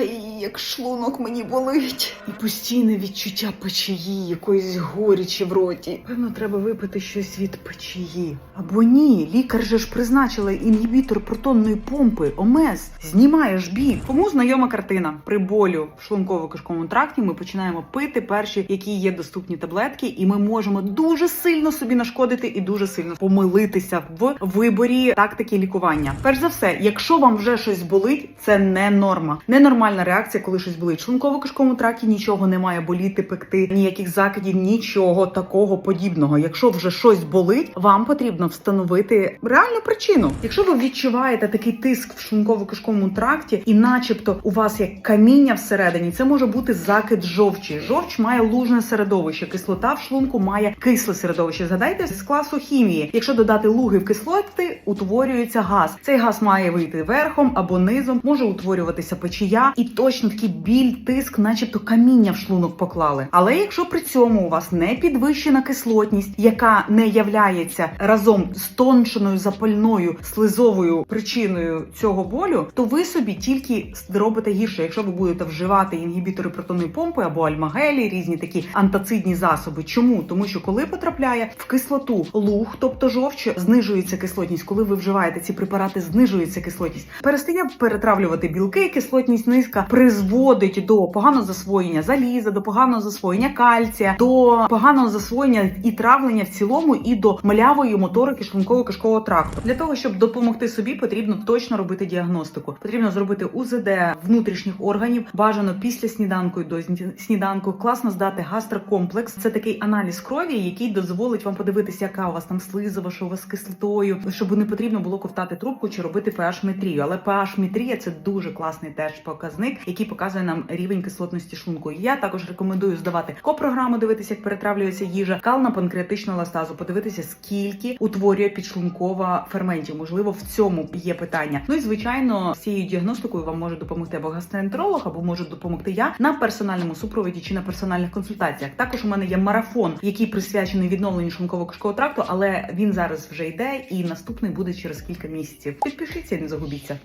Ай, як шлунок мені болить. І постійне відчуття печії, якоїсь горічі в роті. Певно, треба випити щось від печії. Або ні, лікар же ж призначила інгібітор протонної помпи, ОМЕС. Знімаєш біль. Кому знайома картина? При болю в шлунково-кишковому тракті ми починаємо пити перші, які є доступні таблетки, і ми можемо дуже сильно собі нашкодити і дуже сильно помилитися в виборі тактики лікування. Перш за все, якщо вам вже щось болить, це не норма. Ненормальна реакція, коли щось болить. В шлунково-кишковому тракті нічого не має боліти, пекти, ніяких закидів, нічого такого подібного. Якщо вже щось болить, вам потрібно встановити реальну причину. Якщо ви відчуваєте такий тиск в шлунково-кишковому тракті, і, начебто, у вас як каміння всередині, це може бути закид жовчі. Жовч має лужне середовище, кислота в шлунку має кисле середовище. Згадайте з класу хімії. Якщо додати луги в кислоти, утворюється газ. Цей газ має вийти верхом або низом, може утворюватися печія, і точно такий біль, тиск, начебто каміння в шлунок поклали. Але якщо при цьому у вас не підвищена кислотність, яка не являється разом з тоншеною запальною слизовою причиною цього болю, то ви собі тільки зробите гірше, якщо ви будете вживати інгібітори протонної помпи або альмагелі, різні такі антацидні засоби. Чому? Тому що коли потрапляє в кислоту луг, тобто жовч, знижується кислотність. Коли ви вживаєте ці препарати, знижується кислотність. Перестає перетравлювати білки, кислотність низька призводить до поганого засвоєння заліза, до поганого засвоєння кальція, до поганого засвоєння і травлення в цілому, і до млявої моторики шлунково-кишкового тракту. Для того щоб допомогти собі, потрібно точно робити діагностику. Потрібно зробити УЗД внутрішніх органів, бажано після сніданку і до сні- сніданку. Класно здати гастрокомплекс. Це такий аналіз крові, який дозволить вам подивитися, яка у вас там слизова, що у вас з кислотою, щоб не потрібно було ковтати трубку чи робити pH-метрію. Але pH-метрія це дуже класний теж показник, який показує нам рівень кислотності шлунку. Я також рекомендую здавати копрограму, дивитися, як перетравлюється їжа, кал на панкреатичну еластазу, подивитися, скільки утворює підшлункова ферментів. Можливо, в цьому є питання. Ну і звичайно, цією діагностикою вам може допомогти або гастроентеролог, або можу допомогти я на персональному супроводі чи на персональних консультаціях. Також у мене є марафон, який присвячений відновленню шлунково-кишкового тракту, але він зараз вже йде, і наступний буде через кілька місяців. Підпишіться не загубіться.